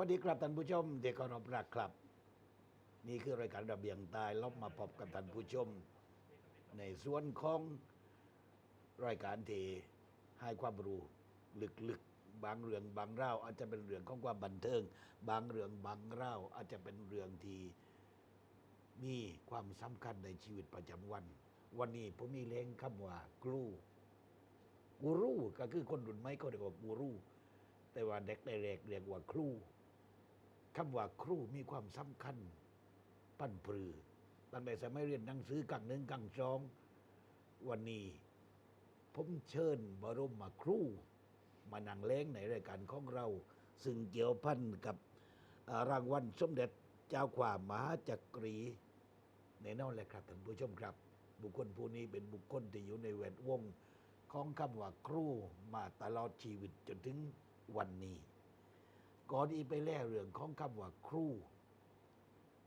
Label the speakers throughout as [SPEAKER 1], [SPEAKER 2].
[SPEAKER 1] วันนี้ครับท่านผู้ชมเด็กกรบรักครับ นี่คือรายการระเบียงใตายลบมาพบกับท่านผู้ชม ในส่วนของรายการที่ให้ความรู้ลึกๆบางเรื่องบางเล่าอาจจะเป็นเรื่องของความบันเทิง บางเรื่องบางเล่าอาจจะเป็นเรื่องที่มีความสำคัญในชีวิตประจำวัน วันนี้ผมมีเล้งคำว่าครูกูรูก็คือคนรุ่นใหม่ก็เรียกว่ากูรูแต่ว่าเด็กได้เรกเรียกว่าครู คำว่าครูมีความสำคัญ ปั้นปรือตั้งแต่สมัยเรียนหนังสือกังหนึ่งกังสอง วันนี้ ผมเชิญบรมมาครู มานั่งเล้งในรายการของเรา ซึ่งเกี่ยวพันกับรางวัลสมเด็จเจ้าความมหาจักรีในนอนแหละครับท่านผู้ชมครับ บุคคลผู้นี้เป็นบุคคลที่อยู่ในแวดวง ของคำว่าครูมาตลอดชีวิตจนถึงวันนี้ ก่อนอีไปแล่เรื่องของคำว่าครู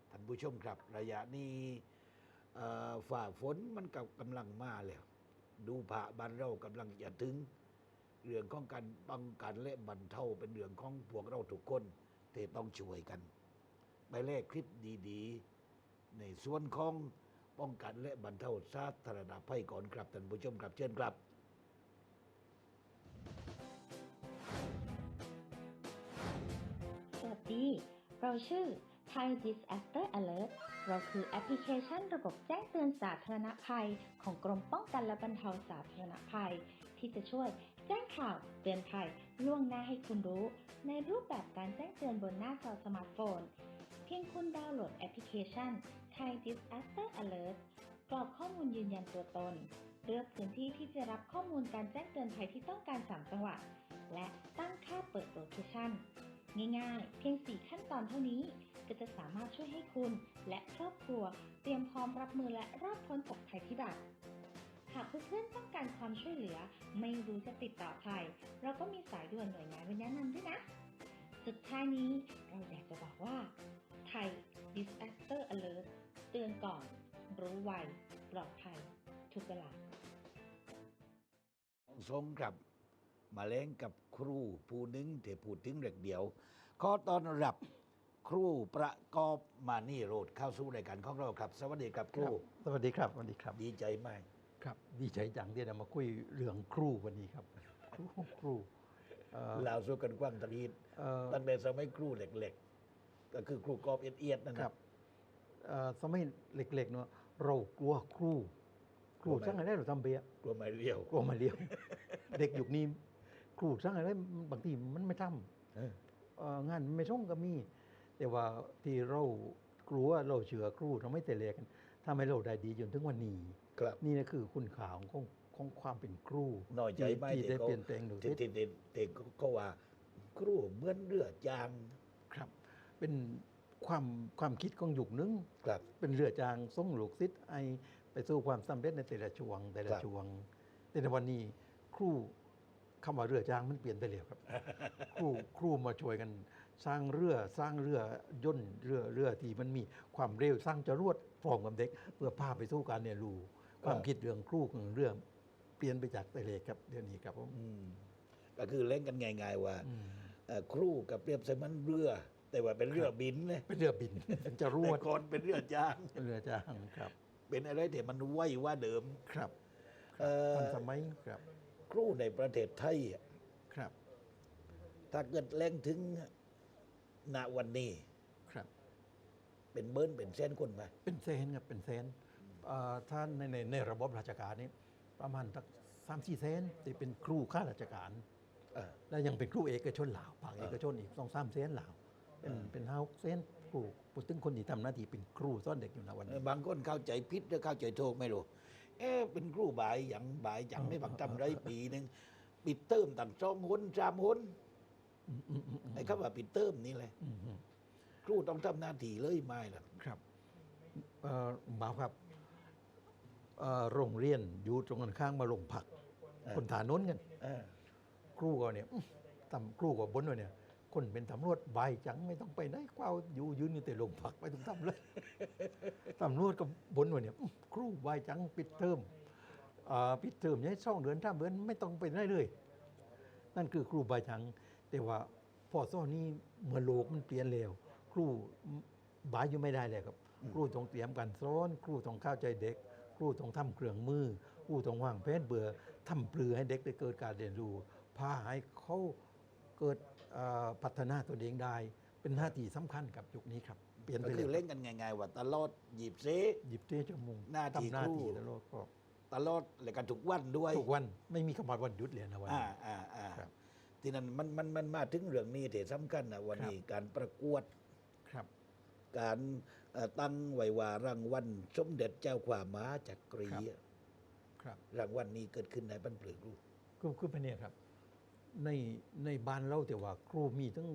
[SPEAKER 1] ท่านผู้ชมครับ ระยะนี้ฝ่าฝนมันกับกำลังมาแล้ว ดูผ่าบ้านเรากำลังจะถึง เรื่องของการป้องกันและบรรเทาเป็นเรื่องของพวกเราทุกคนที่ต้องช่วยกัน ไปแลกคลิปดีๆ ในส่วนของป้องกันและบรรเทาสาธารณภัยก่อนครับท่านผู้ชมครับเชิญครับ
[SPEAKER 2] ดี เราชื่อ Thai Disaster Alert เราคือแอปพลิเคชันระบบแจ้งเตือนสาธารณภัย ของกรมป้องกันและบรรเทาสาธารณภัย ที่จะช่วยแจ้งข่าวเตือนภัยล่วงหน้าให้คุณรู้ ในรูปแบบการแจ้งเตือนบนหน้าจอสมาร์ทโฟน เพียงคุณดาวน์โหลดแอปพลิเคชัน Thai Disaster Alert กรอกข้อมูลยืนยันตัวตน เลือกพื้นที่ที่จะรับข้อมูลการแจ้งเตือนภัยที่ต้องการ 3 จังหวัด และตั้งค่าเปิดโลเคชัน ง่ายๆ เพียง 4 ขั้นตอนเท่านี้ ก็จะสามารถช่วยให้คุณและครอบครัว เตรียมพร้อมรับมือและรอดพ้นจากภัยพิบัติ หากเพื่อนๆต้องการความช่วยเหลือ ไม่รู้จะติดต่อใคร เราก็มีสายด่วนหน่วยงานไว้แนะนำด้วยนะ สุดท้ายนี้เราอยากจะบอกว่า ไทย Disaster Alert เตือนก่อน รู้ไว ปลอดภัย ทุกเวลา
[SPEAKER 1] สงครับ มาเล้งกับครูผู้หนึ่งที่พูดถึงเรื่องเดียวขอต้อนรับครูประกอบมานี่โรดเข้าสู่รายการของเราครับ สวัสดีครับครู
[SPEAKER 3] ครับสวัสดีครับสวัสดีครับ
[SPEAKER 1] ดีใจมาก
[SPEAKER 3] ครับ ดีใจจังที่ได้มาคุยเรื่องครูวันนี้ครับ ครูครูเอ่อ
[SPEAKER 1] ลาวสู้กันกว้างตะลีด
[SPEAKER 3] เอ่อ
[SPEAKER 1] ตั้งแต่สมัยครูเหล็กๆ ก็คือครูกอบเอียดๆนั่น
[SPEAKER 3] ค
[SPEAKER 1] นะ
[SPEAKER 3] รับเอ่อสมัยเล็กๆเนาะเรากลัวครูครู
[SPEAKER 1] กลัวไหม
[SPEAKER 3] สร้างอะไรเราทำเบีย
[SPEAKER 1] กลัวไม่เรียว
[SPEAKER 3] กลัวมาเลี้ยว เด็กยุคนี้ ครูสร้างอะไรบางทีมันไม่ทำ
[SPEAKER 1] เออ
[SPEAKER 3] เอ่องานไม่ส่งก็มี แต่ว่าที่เรากลัวเราเชื่อครูทำให้แต่เล็กกันทำให้เราได้ดีจนถึงวันนี้
[SPEAKER 1] ครับ
[SPEAKER 3] นี่นะคือคุณค่าของของของความเป็นครู
[SPEAKER 1] น้อยใจไหม
[SPEAKER 3] ที่ที่ได้
[SPEAKER 1] เขา
[SPEAKER 3] เปลี่ยนแปลงหนู
[SPEAKER 1] ที่ที่ที่ที่เขาว่าครูเหมือนเรือจาง
[SPEAKER 3] ครับ เป็นความความคิดของยุคนึง
[SPEAKER 1] ครับ
[SPEAKER 3] เป็นเรือจางส่งลูกศิษย์ไอไปสู่ความสำเร็จในแต่ละช่วงแต่ละ
[SPEAKER 1] ครับ
[SPEAKER 3] ช่วงแต่ในวันนี้ครู คำว่าเรือจางมันเปลี่ยนไปแล้วครับ ครูครูมาช่วยกันสร้างเรือสร้างเรือย่นต์เรือเรือที่มันมีความเร็วสร้างจรวดพร้อมกับเด็ก เพื่อพาไปสู่การเรียนรู้ความคิดเรื่องครูของเรื่องเปลี่ยนไปจากแต่เล็กครับเดี๋ยวนี้ครับผม
[SPEAKER 1] อืมก็คือเล่นกันง่าย ๆ ว่า
[SPEAKER 3] อืม
[SPEAKER 1] เอ่อครูกับเปรียบเสมือนเรือ แต่ว่าเป็นเรือบินเลย
[SPEAKER 3] เป็นเรือบินเป็นจรว
[SPEAKER 1] แต่
[SPEAKER 3] ด
[SPEAKER 1] ก่อนเป็นเรือจาง
[SPEAKER 3] เป็นเรือจางครับ
[SPEAKER 1] เป็นอะไรที่มันไวว่าเดิม
[SPEAKER 3] ครับ
[SPEAKER 1] เอ่อ
[SPEAKER 3] ทันสมัยครับ
[SPEAKER 1] ครูในประเทศไทยอะ
[SPEAKER 3] ครับ
[SPEAKER 1] ถ้าเกิดแรงถึงณวันนี้
[SPEAKER 3] ครับ
[SPEAKER 1] เป็นเบิ้ลเป็นเส้นคนไหม
[SPEAKER 3] เป็นเซนครับเป็นเซนเอ่อถ้าในในในระบบราชการนี้ ประมาณสักสามสี่เซนที่เป็นครูข้าราชการ
[SPEAKER 1] เออ
[SPEAKER 3] แล้วยังเป็นครูเอกชนหลาวภาค
[SPEAKER 1] เออ
[SPEAKER 3] เอกชนอีกสองสามเซนหลาวเป็น
[SPEAKER 1] เออ
[SPEAKER 3] เป็นห้าหกเซนครูพูดถึงคนที่ทำหน้าที่เป็นครูสอนเด็กอยู่นะวัน
[SPEAKER 1] เอ
[SPEAKER 3] นี้
[SPEAKER 1] อบางคนเข้าใจพิษหรือเข้าใจถูกไม่รู้ เอ๊ะเป็นครูบ่ายอย่างบ่ายอย่างไม่บังจำไรปีหนึ่งปิดเติมต่างสองหนสามหน
[SPEAKER 3] อืมอืมอืมอืม
[SPEAKER 1] ไอ้คำว่าปิดเติมนี่แหละ
[SPEAKER 3] อืมอืม
[SPEAKER 1] ครูต้องทำหน้าที่เลยไม่ล่ะ
[SPEAKER 3] ครับเอ่อบ่าวครับเอ่อโรงเรียนอยู่ตรงกันข้างมาลงผักคนฐานโน้นกัน
[SPEAKER 1] เออ
[SPEAKER 3] ครูก็เนี่ยอื้อตำครูก็บนว่าเนี่ย คนเป็นตำรวจใบายจังไม่ต้องไปไหนกว่าอยู่ยืนอยู่แต่โรงผักไปตรงทำเลยตำรวจก็บนว่าเนี่ยอื้อครูใบายจังปิดเทอมอ่าปิดเทอมเนี่ยช่องเดือนท่ามเดือนไม่ต้องไปไหนเลย นั่นคือครูใบายจัง แต่ว่าพอซ่อนนี้เมื่อโลกมันเปลี่ยนเร็วครูบายอยู่ไม่ได้เลยครับ ครูต้องเตรียมการสอนครูต้องเข้าใจเด็ก ครูต้องทำเครื่องมือ ครูต้องวางแผนเบื่อทำปลือให้เด็กได้เกิดการเรียนรู้พาให้เขาเกิดเอ่อ พัฒนาตัวเองได้ เป็นหน้าที่สำคัญกับยุคนี้ครับ เปลี่ยน
[SPEAKER 1] ก็
[SPEAKER 3] ไป
[SPEAKER 1] คือ
[SPEAKER 3] เล
[SPEAKER 1] เล่
[SPEAKER 3] ย
[SPEAKER 1] นกันง่ายๆว่าตลอดหยิบเซ
[SPEAKER 3] หยิบเต้จมูก
[SPEAKER 1] หน้าที่
[SPEAKER 3] ทำหน้า
[SPEAKER 1] ครู
[SPEAKER 3] ที่ตลอดก็
[SPEAKER 1] ตลอดเลยกันทุกวันด้วย
[SPEAKER 3] ทุกวันไม่มีคำว่าวันหยุดเลยนะวัน
[SPEAKER 1] อ่า
[SPEAKER 3] นี้
[SPEAKER 1] อ่าอ่า
[SPEAKER 3] ครับ
[SPEAKER 1] ทีนั้นมันมันมันมาถึงเรื่องนี้ที่สำคัญนะวันนี้การประกวด
[SPEAKER 3] ครับ
[SPEAKER 1] การเอ่อตั้งไว้ว่ารางวัลสมเด็จเจ้าความม้าจักรี
[SPEAKER 3] ครับครับ
[SPEAKER 1] รางวัลนี้เกิดขึ้นในบ้านเปลือกลูก
[SPEAKER 3] ก็คือเป็นเนี่ยครับ ในในบ้านเราแต่ว่าครูมีทั้ง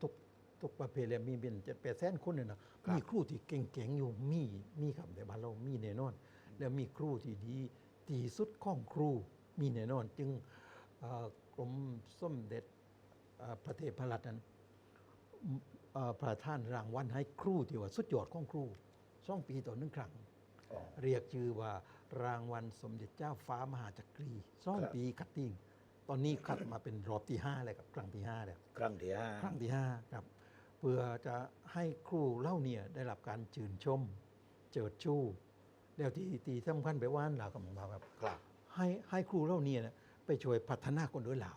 [SPEAKER 3] ทุกทุกประเภทเลยมีเป็นเจ็ดแปดแสนคนเลยนะมีครูที่เก่งๆอยู่มีมีครับแต่บ้านเรามีแน่นอน แล้วมีครูที่ดีที่สุดของครูมีแน่นอน จึงเอ่อกรมส้มเด็จเอ่อประเทศพระรัตน์นั้นเอ่อประท่านรางวัลให้ครูที่ว่าสุดยอดของครูสองปีต่อหนึ่งครั้ง
[SPEAKER 1] อ๋อ
[SPEAKER 3] เรียกชื่อว่ารางวัลสมเด็จเจ้าฟ้ามหาจักรีสอง
[SPEAKER 1] ครับ
[SPEAKER 3] ปีคัดติ้ง ตอนนี้คัดมาเป็นรอบที่ห้าแล้วครับครั้งที่ห้าแล้ว
[SPEAKER 1] ครั้งที่ห้า
[SPEAKER 3] ครั้งที่ห้าครับเพื่อจะให้ครูเล่าเนี่ยได้รับการชื่นชม เจิดชูแล้วที่ที่สำคัญไปว่านเรากับของเราครับ
[SPEAKER 1] ครับ
[SPEAKER 3] ให้ให้ครูเล่าเนี่ยนะไปช่วยพัฒนาคนอื่นเหล่า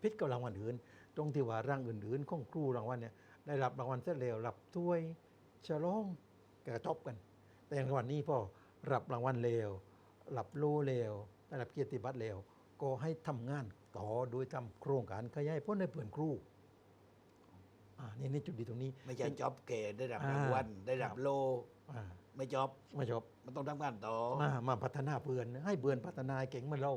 [SPEAKER 3] พิษกับรางวัลอื่น ตรงที่ว่ารางอื่นๆของครูรางวัลเนี่ยได้รับรางวัลเสร็จแล้วรับถ้วยฉลองกระจบกัน แต่รางวัลนี้พอรับรางวัลเลวรับโลเลวได้รับเกียรติบัตรเลว ก็ให้ทำงานต่อโดยทำโครงการขยายพ้นในเพื่อนครูอ่านี่นี่จุดดีตรงนี้
[SPEAKER 1] ไม่ใช่จ็อบเกได้รับ
[SPEAKER 3] อ่ารา
[SPEAKER 1] งวัลได้รับ
[SPEAKER 3] ครับ
[SPEAKER 1] โล
[SPEAKER 3] อ่า
[SPEAKER 1] ไม่จ็อบ
[SPEAKER 3] ไม่จบ
[SPEAKER 1] มันต้องทำงานต่อ
[SPEAKER 3] มามาพัฒนาเพื่อน ให้เพื่อนพัฒนาให้เก่งเหมาเรา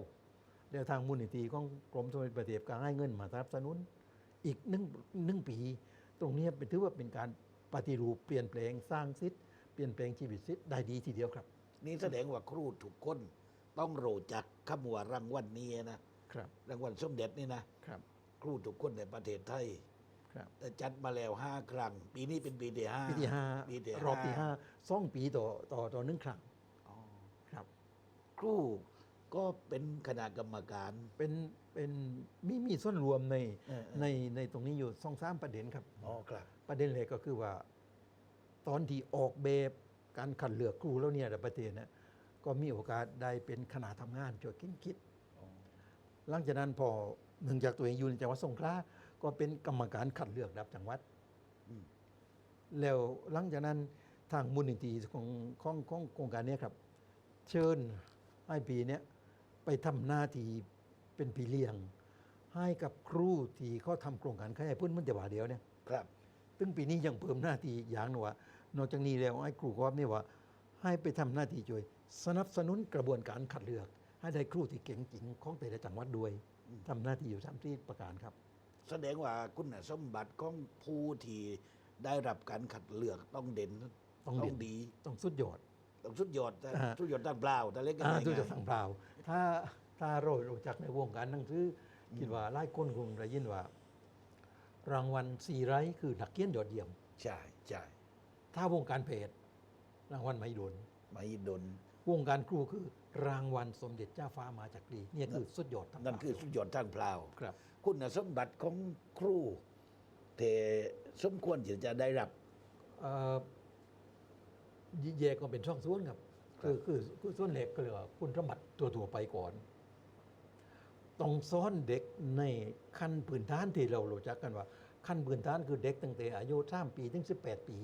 [SPEAKER 3] เดี๋ยวทางมูลนิธิของกรมสมเด็จพระเทพก็ให้เงินมาสนับสนุนอีกหนึ่งหนึ่งปี ตรงนี้เป็นถือว่าเป็นการปฏิรูปเปลี่ยนแปลงสร้างสิทธิ์เปลี่ยนแปลงชีวิตสิทธิ์ได้ดีทีเดียวครับ
[SPEAKER 1] นี่แสดงว่าครูทุกคน ต้องรู้จักคำว่ารางวัลนี้นะครับ รางวัลสมเด็จนี่นะครับ ครูทุกคนในประเทศไทย
[SPEAKER 3] ครับ
[SPEAKER 1] แต่จัดมาแล้วห้าครั้ง ปีนี้เป็นปีที่ห้า
[SPEAKER 3] ปีที่ห้า
[SPEAKER 1] ปีที่
[SPEAKER 3] รอบที่ห้าสองปีต่อต่อต่อหนึ่งครั้ง
[SPEAKER 1] อ๋อ
[SPEAKER 3] ครับ
[SPEAKER 1] ครูก็เป็นคณะกรรมการ
[SPEAKER 3] เป็นเป็นมีมีส่วนรวมใน
[SPEAKER 1] เออเออ
[SPEAKER 3] ในในตรงนี้อยู่สองสามประเด็นครับ
[SPEAKER 1] อ๋อครับ
[SPEAKER 3] ประเด็นเลยก็คือว่า ตอนที่ออกแบบการขัดเลือกครูแล้วเนี่ยในประเทศเนี่ย ก็มีโอกาสได้เป็นคณะทำงานช่วยคิดคิด
[SPEAKER 1] อ๋อ
[SPEAKER 3] หลังจากนั้นพอหนึ่งจากตัวเองอยู่ในจังหวัดสงขลาก็เป็นกรรมการขัดเลือกระดับจังหวัด
[SPEAKER 1] อืม
[SPEAKER 3] แล้วหลังจากนั้นทางมูลนิธิของของของโครงการเนี้ครับ เชิญให้ปีเนี้ยไปทำหน้าที่เป็นพี่เลี้ยง ให้กับครูที่เขาทำโครงการขยายพื้นมันจะว่าเดียวเนี่ย
[SPEAKER 1] ครับ
[SPEAKER 3] ซึ่งปีนี้ยังเพิ่มหน้าที่อย่างหนึ่งว่านอกจากนี้แล้วไอ้ครูกอบนี่ว่า ให้ไปทำหน้าที่ช่วย สนับสนุนกระบวนการคัดเลือก ให้ได้ครูที่เก่งจริงของแต่ละจังหวัดด้วยทำหน้าที่อยู่สามที่ประการครับ
[SPEAKER 1] แสดงว่าคุณสมบัติของผู้ที่ได้รับการขัดเลือกต้องเด่น
[SPEAKER 3] ต้องเด่น
[SPEAKER 1] ดี
[SPEAKER 3] ต้องสุดยอด
[SPEAKER 1] ต้องสุดยอดแต่
[SPEAKER 3] อ่า
[SPEAKER 1] สุดยอดด้านเปล่าแต่เล็กกัน
[SPEAKER 3] อ่า
[SPEAKER 1] ไม่
[SPEAKER 3] สุดยอด
[SPEAKER 1] ง่าย
[SPEAKER 3] สั่งเปล่า ถ้าถ้าเรารู้จักในวงการหนังสืออคิดว่าหลายคนคงได้ยินว่า รางวัลสีไร้คือนักเขียนยอดเยี่ยม
[SPEAKER 1] ใช่ใช่
[SPEAKER 3] ถ้าวงการเพจรางวัลไม่โดน
[SPEAKER 1] ไม่ดน
[SPEAKER 3] วงการครูคือรางวัลสมเด็จเจ้าฟ้ามาจากดีเนี่ยคือสุดยอดทั้ง
[SPEAKER 1] นั่นคือสุดยอดด้านเปล่า
[SPEAKER 3] ครับ
[SPEAKER 1] คุณสมบัติของครูเทสมควรที่จะได้รับ
[SPEAKER 3] เอ่อแยกก็เป็นช่องส่วนครับ คือคือคือส่วนเล็กก็เรียกว่าคุณสมบัติตัวตัวๆไปก่อน ต้องซ้อนเด็กในขั้นพื้นฐานที่เรารู้จักกันว่า ขั้นพื้นฐานคือเด็กตั้งแต่อายุสามปีถึงสิบแปดปี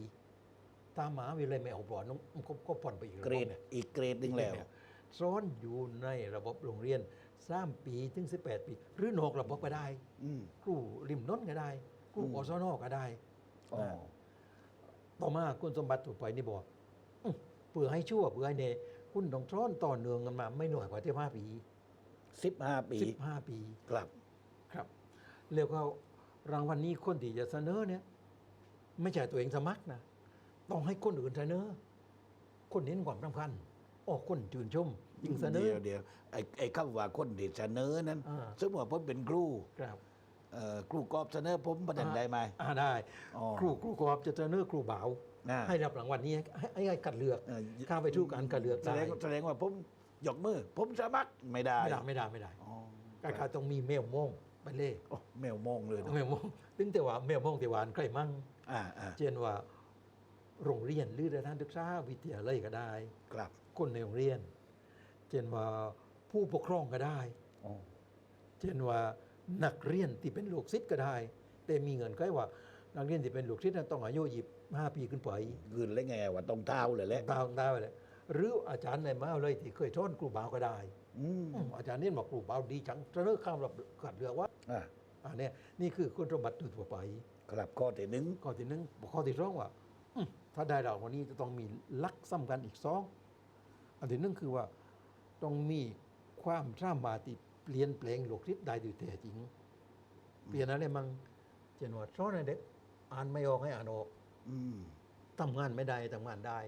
[SPEAKER 3] ตามหมหาวิทยาลัยไม่เอาปลอดน้องก็ก็ผ่อนไปอีก
[SPEAKER 1] เกรด
[SPEAKER 3] เนี่ย
[SPEAKER 1] อีกเกรดหนึ่งแล้ว
[SPEAKER 3] ซ้อนอยู่ในระบบโรงเรียนสามปีถึงสิบแปดปี หรือนอกระบบก็ได้
[SPEAKER 1] อืม
[SPEAKER 3] ครูริมน้นก็ได้ครู
[SPEAKER 1] อืม
[SPEAKER 3] อสนก็ได้
[SPEAKER 1] อ๋อ
[SPEAKER 3] ต่อมาคุณสมบัติถูกไปนี่บอกอื้อเพื่อให้ชั่วเพื่อให้เนคุณต้องซ้อนต่อเนื่องกันมา ไม่น้อยกว่าที่ห้าปี
[SPEAKER 1] สิบห้าปี
[SPEAKER 3] สิบห้าปี
[SPEAKER 1] ครับ
[SPEAKER 3] ครับแล้วก็รางวัลนี้คนที่จะเสนอเนี่ย ไม่ใช่ตัวเองสมัครนะ ต้องให้คนอื่นเสนอคนเน้นความสำคัญออกคนชื่นชมยิ่งเสนอ
[SPEAKER 1] เดี๋ยวเดี๋ยวไอ้ไอ้คำว่าคนที่เสนอนั้น
[SPEAKER 3] อ่า
[SPEAKER 1] สมมติว่าผมเป็นครู
[SPEAKER 3] ครับ
[SPEAKER 1] เอ่อครูกอบเสนอผมประเด็นได้ไหม
[SPEAKER 3] อ่าได้
[SPEAKER 1] อ๋อ
[SPEAKER 3] ครูครูกอบจะเสนอครูบ่าว
[SPEAKER 1] อ่า
[SPEAKER 3] ให้รับรางวัลนี้ให้ให้ให้กัดเลือก
[SPEAKER 1] เอ่อ
[SPEAKER 3] ข้ามไปสู่การกัดเลือก
[SPEAKER 1] แสดง
[SPEAKER 3] ได้
[SPEAKER 1] แสดงว่าผมยกมือ ผมสมัครไม่ได้
[SPEAKER 3] ไม่ได้ไม่ได้ไม่ได้
[SPEAKER 1] อ๋อ
[SPEAKER 3] การการต้องมีเมลโมงไปเล่
[SPEAKER 1] โอ้แมวมองเลยนะ
[SPEAKER 3] แมวมองถึงแต่ว่าแมวมองแต่วาอันใกล้มั่ง
[SPEAKER 1] อ่าอ่า
[SPEAKER 3] เช่นว่า โรงเรียนหรือสถานศึกษาวิทยาลัยก็ได้
[SPEAKER 1] ครับ
[SPEAKER 3] คนในโรงเรียน เช่นว่าผู้ปกครองก็ได้
[SPEAKER 1] อ๋อ
[SPEAKER 3] เช่นว่านักเรียนที่เป็นลูกศิษย์ก็ได้ แต่มีเงินก็ว่า นักเรียนที่เป็นลูกศิษย์นั้นต้องอายุยี่ห้าปีขึ้นไป
[SPEAKER 1] คืนเลยไงว่าต้องเท้าเลยแหละ
[SPEAKER 3] ตามได้เลยหรืออาจารย์ในมหาวิทยาลัยที่เคยสอนครูบาวก็ได้
[SPEAKER 1] อืม
[SPEAKER 3] อืมอาจารย์เนี่ยบอกครูบาวดีจังจะเลิกข้ามรับขัดเรือว่า
[SPEAKER 1] อ่า
[SPEAKER 3] อันเนี้ยนี่คือคุณสมบัติทั่วๆไป
[SPEAKER 1] ครับข้อที่หนึ่ง
[SPEAKER 3] ข้อที่หนึ่งข้อที่สองว่าอืม ถ้าได้ดาวคนนี้จะต้องมีลักษณ์สำคัญอีกสองอันที่หนึ่งคือว่าต้องมีความสามารถที่เปลี่ยนแปลงโลกทิศได้โดยแท้จริง เปลี่ยนอะไรมั่งเช่นว่าสอนให้เด็กอ่านไม่ออกให้อ่านออก
[SPEAKER 1] อืม
[SPEAKER 3] ทำงานไม่ได้ทำงานได้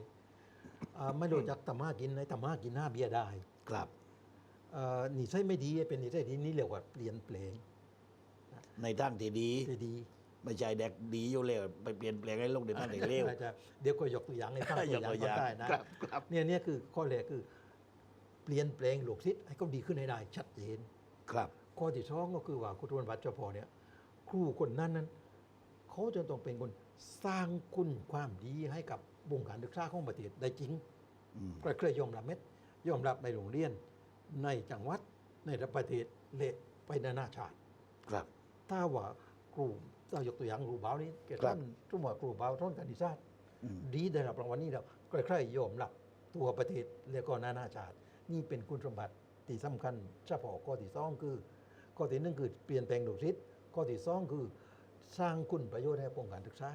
[SPEAKER 3] อ่าไม่รู้จักทำมากินให้ทำมากินหน้าเบียร์ได้
[SPEAKER 1] ครับ
[SPEAKER 3] อ่านิสัยไม่ดีให้เป็นนิสัยดีนี่เรียกว่าเปลี่ยนแปลง
[SPEAKER 1] ในทางที่ดี
[SPEAKER 3] ได้ดี
[SPEAKER 1] ไม่ใช่เด็กดีอยู่แล้วไปเปลี่ยนแปลงให้ลงในทางที่เลว
[SPEAKER 3] อาจจะเดี๋ยวก็ยกตัวอย่างให้ฟัง
[SPEAKER 1] อย่า
[SPEAKER 3] ตัว
[SPEAKER 1] ง
[SPEAKER 3] อย่าง
[SPEAKER 1] ตัวอย่าง
[SPEAKER 3] ก็ได้นะครับ
[SPEAKER 1] ครับ
[SPEAKER 3] เนี่ยเนี่ยคือข้อแรกคือ เปลี่ยนแปลงโลกทิศให้เขาดีขึ้นให้ได้ชัดเจน
[SPEAKER 1] ครับ
[SPEAKER 3] ข้อที่สองก็คือว่าคุณทวนวัดเจ้าพอเนี่ยครูคนนั้นนั้นเขาจะต้องเป็นคนสร้างคุณความดีให้กับวงการศึกษาของประเทศได้จริง
[SPEAKER 1] อืม
[SPEAKER 3] ก็เคยยอมรับเม็ดยอมรับในโรงเรียน ในจังหวัดในระดับประเทศเละไปนานาชาติ
[SPEAKER 1] ครับ
[SPEAKER 3] ถ้าว่าครู เรายกตัวอย่างครูเบานี้แก
[SPEAKER 1] ครั
[SPEAKER 3] ท่า
[SPEAKER 1] บ
[SPEAKER 3] นทุ่มว่าครูเบาท่อนการดิชาติ
[SPEAKER 1] อืม
[SPEAKER 3] ดีได้รับรางวัลนี้แล้วก็ใครยอมรับตัวประเทศและก็นานาชาติ นี่เป็นคุณสมบัติที่สำคัญเฉพาะข้อที่สองคือข้อที่หนึ่งคือเปลี่ยนแปลงโลกทิศข้อที่สองคือสร้างคุณประโยชน์ให้วงการศึกษา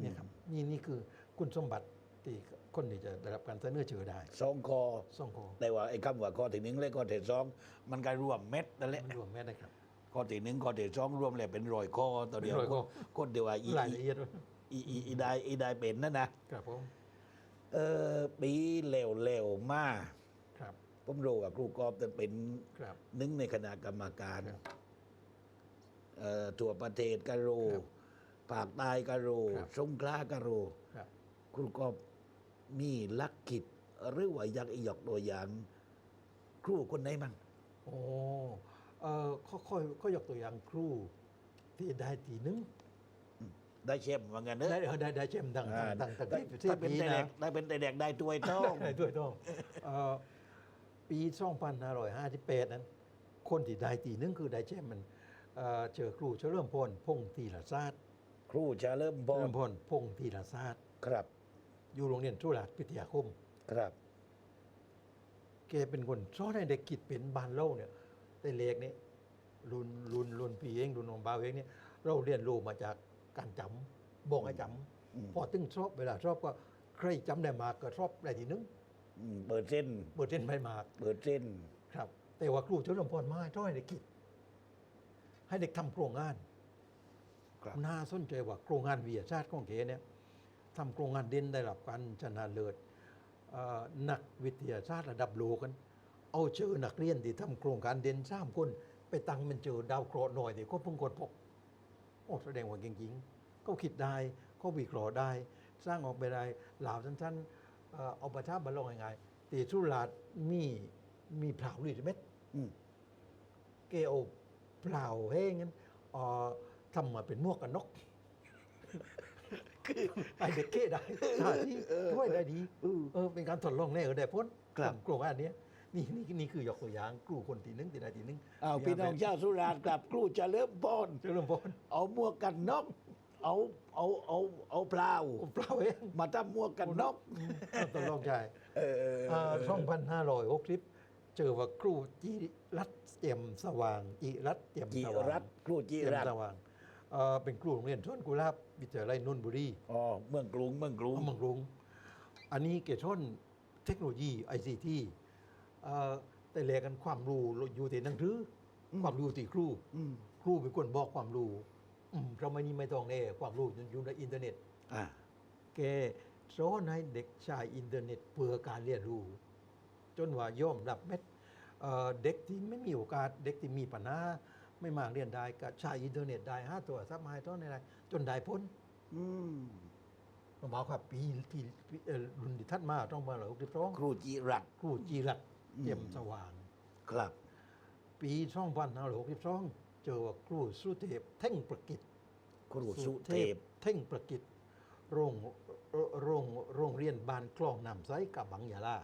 [SPEAKER 3] เนี่ยครับนี่นี่คือคุณสมบัติที่คนที่จะได้รับการเสนอเชื่อได้
[SPEAKER 1] สองคอ
[SPEAKER 3] สองข้อ
[SPEAKER 1] แต่ว่าไอ้คำว่าข้อที่หนึ่งและข้อที่สองมันก็รวมเม็ดนั่นแหละ
[SPEAKER 3] มันรวมแม่ได้ครับ
[SPEAKER 1] ข้อที่หนึ่งข้อที่สองรวมแล้วเป็นรอยข้อตัวเดียว
[SPEAKER 3] เป็นร้อยข้อ
[SPEAKER 1] คนเดียวว่าอี
[SPEAKER 3] รายละเอียดด้วย
[SPEAKER 1] อีอีอีได้อีได้เป็นนั่นนะครับ
[SPEAKER 3] ผม
[SPEAKER 1] เออปีเร็วเร็วๆมา
[SPEAKER 3] ครับ
[SPEAKER 1] ผมรู้ว่าครูกอบจะเป็น
[SPEAKER 3] ครับ
[SPEAKER 1] หนึ่งในคณะกรรมการ
[SPEAKER 3] ครับ
[SPEAKER 1] เอ่อทั่วประเทศก็รู้
[SPEAKER 3] ครับ
[SPEAKER 1] ภาคใต้ก็รู้
[SPEAKER 3] ครับ
[SPEAKER 1] สงขลาก็รู้
[SPEAKER 3] ครับ
[SPEAKER 1] ครูกอบมีลักกิจหรือว่าอยากอีหยอกตัวอย่าง ครูคนไหนมั่ง
[SPEAKER 3] โอ้ เออค่อยค่อยค่อยยกตัวอย่างครูที่ได้ทีหนึง
[SPEAKER 1] ได้เชมว่างั้นเนอะ
[SPEAKER 3] ได้เออได้ได้เช่มดัง
[SPEAKER 1] อ่า
[SPEAKER 3] ดังดัง
[SPEAKER 1] ได้
[SPEAKER 3] ที่
[SPEAKER 1] ถ้าเป็น
[SPEAKER 3] ปี
[SPEAKER 1] แต่
[SPEAKER 3] นะ
[SPEAKER 1] เด็กได้เป็นแต่เด็กได้ตัวยต้อง
[SPEAKER 3] ได้ด้วยต้องเอ่อปี2558นั้น คนที่ได้ตีหนึงคือได้แชมป์มันเอ่อเจอครูเฉลิมพลพงษ์ธีรศาสตร์
[SPEAKER 1] ครูจะเริ่มบ
[SPEAKER 3] เฉ
[SPEAKER 1] อ
[SPEAKER 3] ลิ
[SPEAKER 1] ล
[SPEAKER 3] มพลพงษ์ธีรศาสตร์
[SPEAKER 1] ครับ
[SPEAKER 3] อยู่โรงเรียนทุราชพิทยาคม
[SPEAKER 1] ครับ
[SPEAKER 3] แกเป็นคนสอนให้เด็กคิดเป็นบานเล่าเนี่ย แต่เล็กนี่รุ่นรุ่นรุ่นพี่เองรุ่นของบ่าวเองเนี่ยเราเรียนรู้มาจากการจำบอกให้จ
[SPEAKER 1] อืมำ
[SPEAKER 3] พอตึงชอบเวลาชอบก็ใครจำได้มากก็ชอบได้ทีนึง
[SPEAKER 1] อืมเปิดเส้น
[SPEAKER 3] เปิดเส้นไม่มาก
[SPEAKER 1] เปิดเส้น
[SPEAKER 3] ครับ แต่ว่าครูเฉลิมพลมาให้ช่วยเด็กคิด ให้เด็กทำโครงงาน
[SPEAKER 1] ครับ
[SPEAKER 3] น่าสนใจว่าโครงงานวิทยาศาสตร์ของเกเนี่ยทำโครงงานเด่นได้รับการชนะเลิศเอ่อนักวิทยาศาสตร์ระดับโลกกัน เอาเจอนักเรียนที่ทำโครงการเด่นสามคน ไปตั้งมันเจอดาวเคราะห์หน่อยที่เขาเพิ่งคนพบโอ้แสดงว่าเก่งจริงเขาคิดได้เขาวิเคราะห์ได้ สร้างออกไปได้เหล่าสั้นๆเอ่อเอาประทับบรรลงยังไงตีสุราษฎร์มีมีเผาหรือเม็ด
[SPEAKER 1] อืม
[SPEAKER 3] เกเอาเปล่าแห้งนั้นเอ่อทำมาเป็นหมวกกันน็อกไอเด็กเก้ได้ท่าที่ด้วยได้ดีเออเป็นการทดลองแน่เออได้พ้น
[SPEAKER 1] ครับ
[SPEAKER 3] กลุ่มอันเนี้ย นี่นี่นี่คือยกตัวอย่างครูคนที่หนึ่งที่ใดที่หนึ่ง
[SPEAKER 1] อ้าวพี่น้องชาวสุราษฎร์กลับครูจะเริ่มบอล
[SPEAKER 3] เจะเริ่มบอล
[SPEAKER 1] เอาหมวกกันน็อกเอาเอาเอาเอาเปล่า
[SPEAKER 3] เปล่าเอง
[SPEAKER 1] มาทำหมวกกันน็อก
[SPEAKER 3] ทดลองใช่
[SPEAKER 1] เออ
[SPEAKER 3] สองพันห้าร้อยหกสิบเจอว่าครูจิรัตน์เจียมสว่างจิรัตน์เจียม
[SPEAKER 1] จิ
[SPEAKER 3] สว่าง
[SPEAKER 1] รัตน์ครูจิ
[SPEAKER 3] เจียม
[SPEAKER 1] รัต
[SPEAKER 3] ส
[SPEAKER 1] น์
[SPEAKER 3] ว่างเอ่อเป็นครูโรงเรียนชนกุลาบวิทยาลัยนนทบุรี
[SPEAKER 1] อ๋อเมืองกรุงเมืองกรุง
[SPEAKER 3] เมืองรุง อันนี้เกี่ยวชนเทคโนโลยีไอซีที แต่แลกันความรู้อยู่ที่หนังสืออ
[SPEAKER 1] ม
[SPEAKER 3] ความรู้ที่ครู
[SPEAKER 1] อืม
[SPEAKER 3] ครูเป็นคนบอกความรู้อืมเราไม่นี่ไม่ต้องแน่ความรู้อยู่ในอินเทอร์เน็ต
[SPEAKER 1] อ่า
[SPEAKER 3] แกสอนให้เด็กใช้อินเทอร์เน็ตเพื่อการเรียนรู้ จนว่าย่อมรับเม็ดเอ่อเด็กที่ไม่มีโอกาสเด็กที่มีปัญหาไม่มากเรียนได้ก็ใช้อินเทอร์เน็ตได้ห้าตัวซับไม้ต้นอะไรจนได้พ้น
[SPEAKER 1] อืม
[SPEAKER 3] มาบอกว่าปีที่ปีเอ่อรุ่นที่ทัดมาต้องมาหลายหกสิบสอง
[SPEAKER 1] ครูจิรัตน์
[SPEAKER 3] ครูจีรัตน์
[SPEAKER 1] อืม
[SPEAKER 3] เยี่ยมสว่าง
[SPEAKER 1] ครับ
[SPEAKER 3] ปีสองพันห้าร้อยหกสิบสองเจอว่าครูสุเทพเท่งประกิจ
[SPEAKER 1] ครูสุเทพ
[SPEAKER 3] เท่งประกิจโรงโรงโรงเรียนบ้านคลองน้ำไซกับบังยาลา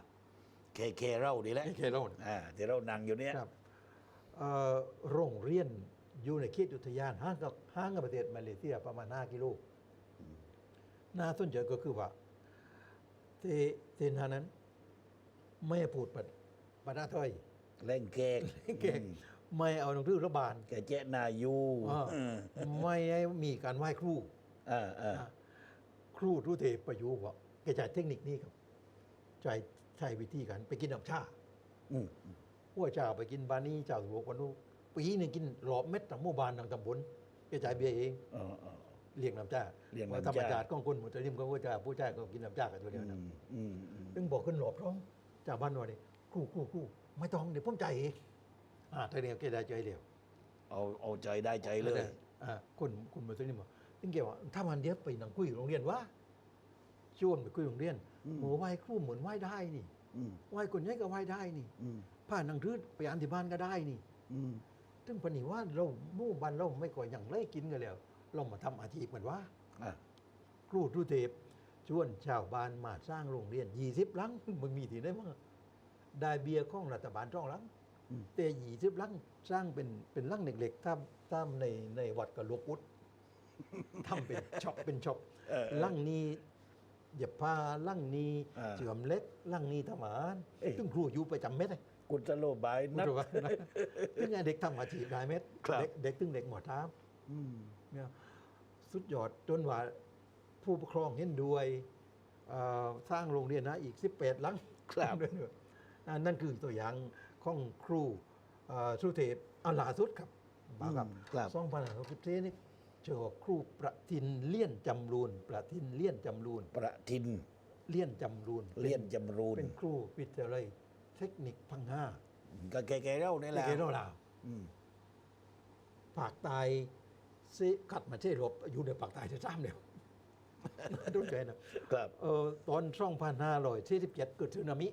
[SPEAKER 1] เคเคเราดีแหละ
[SPEAKER 3] ไอ้เคโรน
[SPEAKER 1] อ่าที่เรานั่งอยู่เนี้ย
[SPEAKER 3] ครับเอ่อโรงเรียนอยู่ในเขตอุทยานห่างกับห่างกับประเทศมาเลเซียประมาณ5กิโลน่าสนใจก็คือว่าเทเทนานั้น ไม่พูด ปัดปัดาถ้อย
[SPEAKER 1] เล่นเกก
[SPEAKER 3] เก่งไม่เอาหนังสือระบาล
[SPEAKER 1] แกเจ๊นายู
[SPEAKER 3] อ่า
[SPEAKER 1] เออ
[SPEAKER 3] ไม่ให้มีการไหว้ครู
[SPEAKER 1] อ่าอ่า
[SPEAKER 3] ครูทุเทพประยุกต์ว่าแกใช้เทคนิคนี้ครับใช้ใช้วิธีการไปกินน้ำชา
[SPEAKER 1] อืม
[SPEAKER 3] พวกเจ้าไปกินบานี่เจ้าสวกวันนู้นปีหนึ่งกินหลอบเม็ดทั้งหมู่บ้านทั้งตำบลแกจ่ายเบียร์เอง
[SPEAKER 1] เออเออ
[SPEAKER 3] เลี้ยงน้ำจ้า
[SPEAKER 1] เลี้ยง
[SPEAKER 3] ว่า
[SPEAKER 1] น้ำจ้า
[SPEAKER 3] ธรรมชาติของคนมุสลิมเขาก็จะผู้ชายก็กินน้ำจ้ากันตัวเดียว
[SPEAKER 1] อื
[SPEAKER 3] นะ
[SPEAKER 1] มอืมอืม
[SPEAKER 3] ซึ่งบอกขึ้นหลอบร้องเจ้าบ้านว่าเนี่ ยครูครูครูไม่ต้องเดี๋ยวผมจ่ายเองอ่าแต่เนี่ยแกได้ใจเดียว
[SPEAKER 1] เอาเอาใจได้ใจเลย
[SPEAKER 3] อ่าคนคนมุสลิมบอกซึ่งแกว่าถ้ามันเดียวไปนั่งคุยโรงเรียนว่าชวนไปคุยโรงเรียน
[SPEAKER 1] อืม
[SPEAKER 3] หมูไหว้ครูเหมือนไหว้ได้นี่
[SPEAKER 1] อืม
[SPEAKER 3] ไหว้คนนี้ก็ไหว้ได้นี่
[SPEAKER 1] อืม
[SPEAKER 3] ผ่านหนังทืดไปอ่านที่บ้านก็ได้นี่
[SPEAKER 1] อืม
[SPEAKER 3] ซึ่งปณิว่าเราหมู่บ้านเราไม่ก่อยอย่างไรกินกันแล้ว เรามาทำอาชีพกันว่า
[SPEAKER 1] อะ
[SPEAKER 3] ครูทุเทพชวนชาวบ้านมาสร้างโรงเรียนยี่สิบหลังมันมีที่ไหนมั้ง ได้เบียร์ของรัฐบาลช่องหลัง
[SPEAKER 1] อืม
[SPEAKER 3] แต่ยี่สิบหลังสร้างเป็นเป็นหลังเล็กๆถ้าถ้าในในวัดกับหลวงอุดทำเป็นช็อปเป็นช็อป
[SPEAKER 1] เออเออ
[SPEAKER 3] หลังนี้เหยียบผ้าหลังนี้
[SPEAKER 1] อ่า
[SPEAKER 3] เสื่อมเล็กหลังนี้ทำอาหาร
[SPEAKER 1] เอ้ย
[SPEAKER 3] ซึ่งครูอยู่ประจำเม็ดเลย
[SPEAKER 1] กุศโลบาย
[SPEAKER 3] ไม่
[SPEAKER 1] นัด
[SPEAKER 3] รู้ว่าซึ่งไงเด็กทำอาชีพได้เม็ด
[SPEAKER 1] ครับ
[SPEAKER 3] เด็กเด็กตึงเด็กหมอท้าม
[SPEAKER 1] อืม
[SPEAKER 3] เนี่ยสุดยอดจนว่าผู้ปกครองเห็นด้วยเอ่อสร้างโรงเรียนนะอีก 18 หลัง
[SPEAKER 1] ครับ
[SPEAKER 3] อ่า นั่นคือตัวอย่างของครูเอ่อสุเทพเอาล่าสุดครับมาครับ
[SPEAKER 1] อืมครับ
[SPEAKER 3] สองพันห้าร้อยสิบสี่นี่เจอว่าครูประทินเลี่ยนจำรูนประทินเลี่ยนจำรูน
[SPEAKER 1] ประทิน
[SPEAKER 3] เลี่ยนจำรูน
[SPEAKER 1] เลี่ยนจำรูน
[SPEAKER 3] เป็นครูวิทยาลัยเทคนิคพังห้า
[SPEAKER 1] ก็แกๆเรานี่แหละ
[SPEAKER 3] ที่เกเราลาว
[SPEAKER 1] อืม
[SPEAKER 3] ปากตายซิขัดมาเช่รบอยู่ในปากตายจะซ้ำเดียวดูใจนะครับเออตอนช่องพันห้าร้อยที่สิบเจ็ดเกิดสึนามิ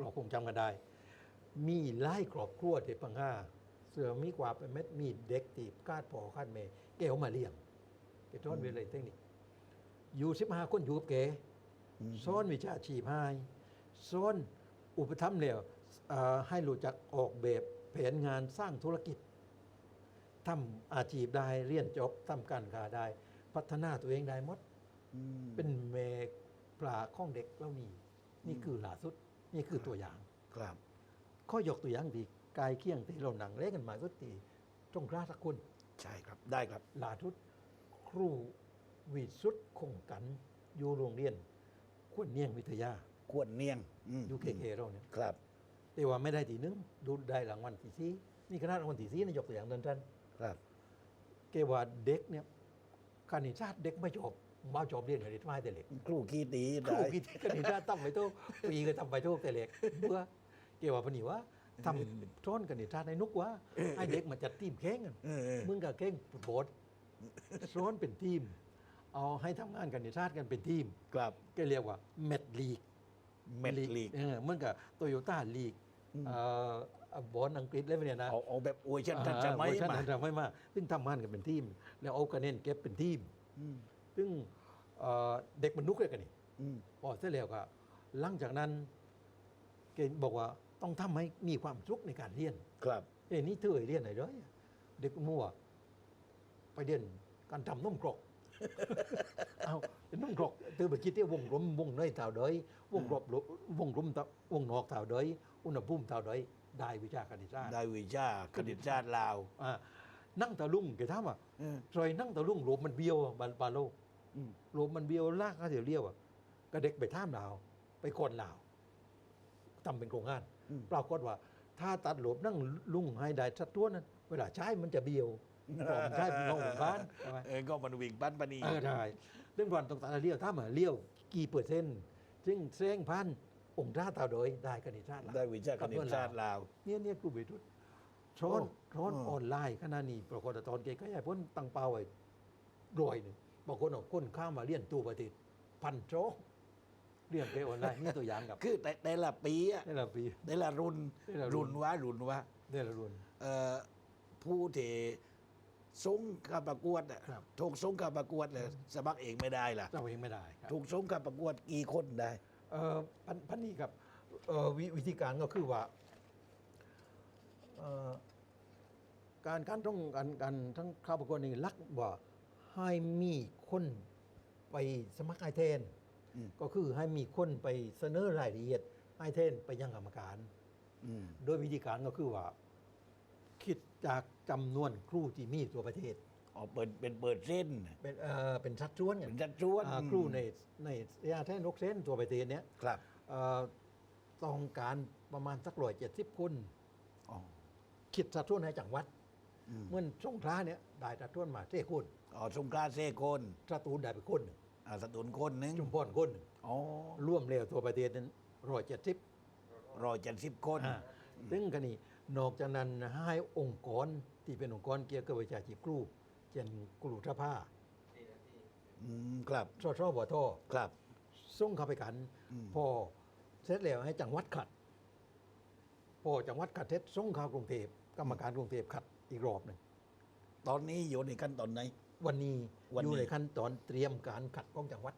[SPEAKER 1] เออ
[SPEAKER 3] เราคงจำกันได้ มีไล่ครอบครัวที่พังห้า เสือมีกว่าเป็นเม็ดมีเด็กตีบคาดพอคาดเมย์แกเอามาเลี้ยงแกสอนวิเลยเทคนิคอยู่สิบห้าคนอยู่กับแก
[SPEAKER 1] อืม
[SPEAKER 3] สอนวิชาชีพให้สอนอุปถัมภ์แล้วเอ่อให้รู้จักออกแบบแผนงานสร้างธุรกิจทำอาชีพได้เรียนจบทำการค้าได้ พัฒนาตัวเองได้หมด
[SPEAKER 1] อืม
[SPEAKER 3] เป็นเมปลาข้องเด็กเหล่านี้นี่คือล่าสุด นี่คือตัวอย่าง
[SPEAKER 1] ครับ
[SPEAKER 3] ข้อยกตัวอย่างที่กายเคียงที่เราหนังเล่นกันมาก็ตีตรงราสักคุณ
[SPEAKER 1] ใช่ครับได้ครับ
[SPEAKER 3] ล่าสุดครูวิสุทธ์คงกันอยู่โรงเรียนขวนเนียงวิทยา
[SPEAKER 1] กวนเนียงอืม
[SPEAKER 3] อยู่เคเคเราเนี่ย
[SPEAKER 1] ครับ
[SPEAKER 3] แต่ว่าไม่ได้ทีหนึงดูได้รางวัลที่สี่นี่คณะรางวัลที่สี่นะยกตัวอย่างนั้นท่าน
[SPEAKER 1] ครับ
[SPEAKER 3] เกว่าเด็กเนี่ยคณิตศาสตร์เด็กไม่จบ มาจบเรียนคณิตมาแต่เล็ก
[SPEAKER 1] ครูกีตี
[SPEAKER 3] ครู
[SPEAKER 1] ได้
[SPEAKER 3] กิจคณิตศาสตร์ตั้งไปโตปีก็ทำไปโตแต่เล็กเบื่อเกว่าพนีว่าทำซ้อนคณิตศาสตร์ในนุกว่าให้เด็กมาจัดทีมแข่งกัน
[SPEAKER 1] เออเออ
[SPEAKER 3] มึงกับแข่งฟุตบอลซ้อนเป็นทีม เอาให้ทำงานคณิตศาสตร์กันเป็นทีม
[SPEAKER 1] ครับ
[SPEAKER 3] ก็เรียกว่าเมดลีก
[SPEAKER 1] เมดลีก
[SPEAKER 3] เออเหมือนกับโตโยต้าลีก
[SPEAKER 1] อืม
[SPEAKER 3] เอ่อบอลอังกฤษเลยเนี่ยนะ
[SPEAKER 1] เอาเอาแบบอวยชันทันจะไหม
[SPEAKER 3] เวอร์ชัน
[SPEAKER 1] มา
[SPEAKER 3] ทันสมัยมาซึ่งทำงานกันเป็นทีม แล้วเอาคะแนนเก็บเป็นทีม
[SPEAKER 1] อืม
[SPEAKER 3] ซึ่งเอ่อเด็กมันนุกเลยกันนี่
[SPEAKER 1] อืม
[SPEAKER 3] พอเสร็จแล้วก็หลังจากนั้นเกณฑ์บอกว่าต้องทำให้มีความสุขในการเรียน
[SPEAKER 1] ครับ
[SPEAKER 3] เอ้นี่เธอเรียนไหนเลยเด็กมั่วไปเรียนการทำนมกรอกเอาเป็นนมกรอกเธอไปคิดที่วงกลมวงในเท่าใดวงกรอบวงกลมเท่าวงนอกเท่าใดอุณหภูมิเท่าใดได้วิชาคณิตศาสตร์
[SPEAKER 1] ได้วิชาคณิตศาสตร์ลาว
[SPEAKER 3] อ่านั่งตะลุงแกถามว่า
[SPEAKER 1] เออ
[SPEAKER 3] ซอยนั่งตะลุงโลมมันเบี้ยวอะบานบานโล
[SPEAKER 1] อืม
[SPEAKER 3] โลมมันเบี้ยวลากก็เดี๋ยวเลี้ยวอะก็เด็กไปท่ามลาว ไปกอนลาวทำเป็นโครงงาน
[SPEAKER 1] อืม
[SPEAKER 3] ปรากฏว่า ถ้าตัดโลบนั่งลุงให้ได้สัดตัวนั้น เวลาใช้มันจะเบี้ยวพอมันใช้เป็นน้องหมู่บ้านใช่ไหม
[SPEAKER 1] เออก็มันวิ่งปั้นปนี
[SPEAKER 3] เออได้เรื่องวันต้องตัดเลี้ยวถ้ามาเลี้ยวกี่เปอร์เซ็นต์ซึ่งเส้งพันองค์ราตาโดยได้คณิตศาสตร์ลาว
[SPEAKER 1] ได้วิชาคณิตศาสตร์ลาว
[SPEAKER 3] เนี่ยเนี่ยครูวิทุตช้อน
[SPEAKER 1] โอ้
[SPEAKER 3] ช้อน
[SPEAKER 1] อ๋อ
[SPEAKER 3] ออนไลน์ขณะนี้ปรากฏว่าตอนเกก็ให้พ้นตั้งเป้าไว้รวยหนึ่ง บางคนเอาคนข้ามมาเรียนตัวประเทศพันโจเรียนไปออนไลน์นี่ตัวอย่างกับ
[SPEAKER 1] คือแต่แต่ละปีอะ
[SPEAKER 3] นี่ละปี
[SPEAKER 1] แต่ละรุ่น
[SPEAKER 3] แต่ละรุ่
[SPEAKER 1] รุ่
[SPEAKER 3] น
[SPEAKER 1] นว่ารุ่นว่า
[SPEAKER 3] นี่ละรุ่น
[SPEAKER 1] เอ่อผู้ที่ส่งเข้าประกวดอะ
[SPEAKER 3] ครับ
[SPEAKER 1] ถูกส่งเข้าประกวดเลยสมัครเองไม่ได้ล่ะ
[SPEAKER 3] เราเองไม่ได้ครับ
[SPEAKER 1] ถูกส่งเข้าประกวดกี่คนได้
[SPEAKER 3] เอ่อพันพันนี้ครับเอ่อววิธีการก็คือว่าเอ่อการการต้องการการทั้งเข้าประกวดนี่ลักว่า ให้มีคนไปสมัครไอเทน
[SPEAKER 1] อืม
[SPEAKER 3] ก็คือให้มีคนไปเสนอรายละเอียดไอเทนไปยังกรรมการ
[SPEAKER 1] อืม
[SPEAKER 3] โดยวิธีการก็คือว่า คิดจากจำนวนครูที่มีตัวประเทศ
[SPEAKER 1] อ๋อเปิดเป็นเปิดเส้น
[SPEAKER 3] เป็นเอ่อเป็นชัดชวนกั
[SPEAKER 1] เป็นนจัดจวน
[SPEAKER 3] อ่าครูในในระยะแท่นกเส้นตัวประเทศเนี้ย
[SPEAKER 1] ครับ
[SPEAKER 3] เอ่อต้องการประมาณสักร้อยเจ็ดสิบคน
[SPEAKER 1] อ๋อ
[SPEAKER 3] คิดสัดส่วนให้จังหวัด
[SPEAKER 1] อืม
[SPEAKER 3] เมื่อสงขลาเนี่ยได้สัดส่วนมาเจ้คน
[SPEAKER 1] อ๋อสงกรานต์เซโคน
[SPEAKER 3] สตูลได้ไปคนหนึ่ง
[SPEAKER 1] อ่าสตุนคนหนึง
[SPEAKER 3] จุมพรคนหนึ่ง
[SPEAKER 1] อ๋อ
[SPEAKER 3] ร่วมเร็วตัวประเทศนั้นร้อยเจ็ดสิบ
[SPEAKER 1] รอยจัดสิบคน
[SPEAKER 3] ซึ่งกันนี้นอกจากนั้นให้องค์กรที่เป็นองค์กรเกี่ยวกับวิชาชีพครูเช่นครูทภา
[SPEAKER 1] อืมครับ
[SPEAKER 3] สชบท
[SPEAKER 1] ครับ
[SPEAKER 3] ส่งเข้าไปกัน
[SPEAKER 1] อืม
[SPEAKER 3] พอเสร็จแล้วให้จังหวัดขัด พอจังหวัดขัดเสร็จส่งเข้ากรุงเทพกรรมการกรุงเทพขัดอีกรอบหนึ่ง
[SPEAKER 1] ตอนนี้อยู่ในขั้นตอนไหน
[SPEAKER 3] วันนี้
[SPEAKER 1] วันนี้
[SPEAKER 3] อยู่ในขั้นตอนเตรียมการขัดของจังหวัด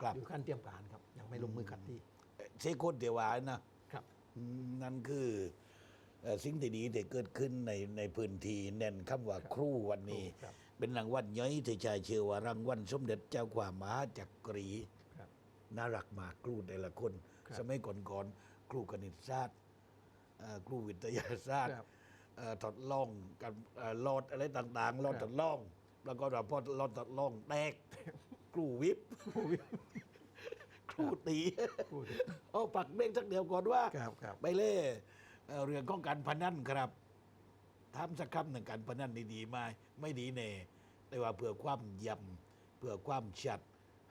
[SPEAKER 1] ครับ
[SPEAKER 3] อยู่ขั้นเตรียมการครับยังไม่ลงมือขัดที่
[SPEAKER 1] เซโคนเดียวานะครับ อืมนั่นคือเอ่อสิ่งที่ดีที่เกิดขึ้นในในพื้นที่แน่นคำว่าครูวันนี้
[SPEAKER 3] ครับ
[SPEAKER 1] เป็นรางวัลย่อยที่ชายเชื่อว่ารางวัลสมเด็จเจ้าความมหาจักรี
[SPEAKER 3] ครับ
[SPEAKER 1] น่ารักมากครูแต่ละคน
[SPEAKER 3] ครับ
[SPEAKER 1] สมัยก่อนๆครูคณิตศาสตร์เอ่อครูวิทยาศาสตร์
[SPEAKER 3] ครับ
[SPEAKER 1] เอ่อทดลองกันเอ่อลอดอะไรต่างๆลอด
[SPEAKER 3] ครับ
[SPEAKER 1] ทดลอง แล้วก็เราพอลอดทดลองแตกครูวิบครูตี
[SPEAKER 3] พูด
[SPEAKER 1] เอาปักเบ้งสักเดียวก่อนว่า
[SPEAKER 3] ครับครับ
[SPEAKER 1] ไปเล่เอ่อเรื่องของการพนันครับทำสักคำหนึ่งการพนันดีๆไหมาไม่ดีเน่แต่ว่าเพื่อความยำเพื่อความชัด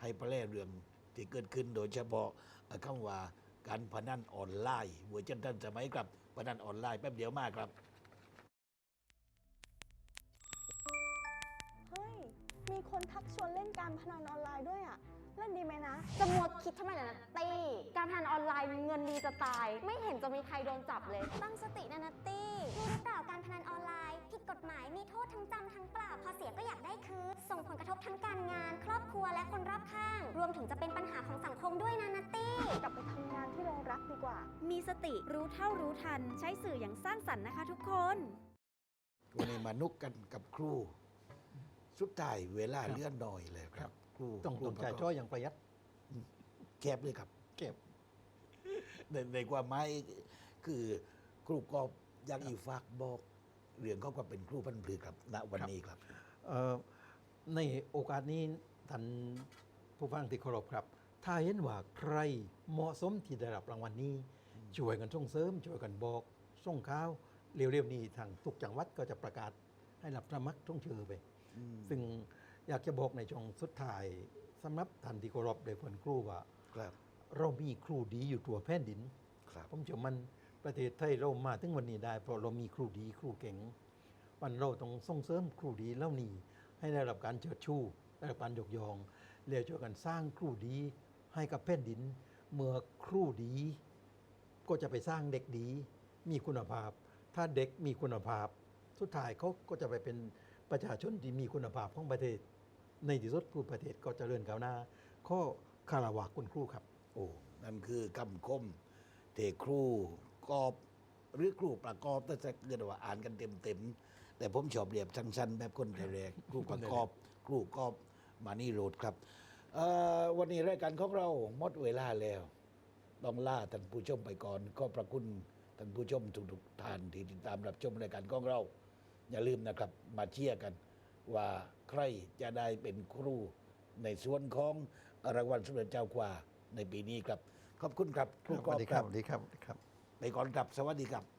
[SPEAKER 1] ให้ไปเล่เรื่องที่เกิดขึ้นโดยเฉพาะเอ่อคำว่าการพนันออนไลน์เวอร์ชันทันสมัยครับพนันออนไลน์แป๊บเดียวมากครับ
[SPEAKER 4] มีคนทักชวนเล่นการพนันออนไลน์ด้วยอะเล่นดีไหมนะ
[SPEAKER 5] จะมัวคิดทำไมล่ะนัตตี้ การพนันออนไลน์เงินดีจะตาย ไม่เห็นจะมีใครโดนจับเลย
[SPEAKER 6] ตั้งสตินะนัตตี้รู้หรือเปล่าการพนันออนไลน์ ผิดกฎหมายมีโทษทั้งจำทั้งปรับพอเสียก็อยากได้คืนส่งผลกระทบทั้งการงาน ครอบครัวและคนรอบข้าง รวมถึงจะเป็นปัญหาของสังคมด้วยนะนัตตี้
[SPEAKER 4] กลับไปทำงานที่โรงรักดีกว่า
[SPEAKER 7] มีสติรู้เท่ารู้ทัน ใช้สื่ออย่างสร้างสรรค์นะคะทุกคน
[SPEAKER 1] วันนี้มานุกกันกับครู สุดท้ายเวลา
[SPEAKER 3] ครับ
[SPEAKER 1] เลื่อนหน่อยเลยครับครู
[SPEAKER 3] ต้อง
[SPEAKER 1] ครู
[SPEAKER 3] ต้อง
[SPEAKER 1] ประ
[SPEAKER 3] ใช้
[SPEAKER 1] กบ
[SPEAKER 3] ช่อยอย่างประหยัด
[SPEAKER 1] แคบเลยครับ
[SPEAKER 3] เก็บ
[SPEAKER 1] ในในความหมายคือครูกอบอยังอีกฝากบอกเรื่องเขาก็เป็นครูพันธุ์พือครับณวันนี้ครับ
[SPEAKER 3] เอ่อในโอกาสนี้ท่านผู้ฟังที่เคารพครับ ถ้าเห็นว่าใครเหมาะสมที่ได้รับรางวัลนี้ ช่วยกันส่งเสริม ช่วยกันบอก ส่งข่าว เร็วๆนี้ทางทุกจังหวัดก็จะประกาศให้รับสมัครท่องชื่อไป ซึ่งอยากจะบอกในช่วงสุดท้ายสำหรับท่านที่เคารพโดยผลครูว่า
[SPEAKER 1] ครับ
[SPEAKER 3] เรามีครูดีอยู่ตัวแผ่นดิน
[SPEAKER 1] ครับ
[SPEAKER 3] ผมเชื่อมันประเทศไทยเรามาถึงวันนี้ได้ เพราะเรามีครูดีครูเก่งวันเราต้องส่งเสริมครูดีเหล่านี้ให้ได้รับการเชิดชูได้รับการยกยองแล้วช่วยกันสร้างครูดีให้กับแผ่นดิน เมื่อครูดี ก็จะไปสร้างเด็กดี มีคุณภาพ ถ้าเด็กมีคุณภาพ สุดท้ายเขาก็จะไปเป็น ประชาชนที่มีคุณภาพของประเทศ ในที่สุดผู้ประเทศก็เจริญก้าวหน้า ข้อคารวะคุณครูครับ
[SPEAKER 1] โอ้นั่นคือคำคมเทครูกอบหรือครูประกอบถ้าจะเกิดว่าอ่านกันเต็มเต็มๆแต่ผมชอบเรียบสั้นๆแบบคนแรกครูประกอบ ครูกอบมานี่โรดครับวันนี้รายการของเราหมดเวลาแล้ว ต้องล่าท่านผู้ชมไปก่อน ก็ประคุณท่านผู้ชมทุกๆท่านที่ติดตามรับชมรายการของเรา อย่าลืมนะครับ มาเชียร์กัน ว่าใครจะได้เป็นครูในส่วนของรางวัลสมเด็จเจ้ากว่าในปีนี้ครับ ขอบคุณครับครูกอบครับ
[SPEAKER 3] ดีครับดีครับ
[SPEAKER 1] ไปก่อนครับ สวัสดีครับ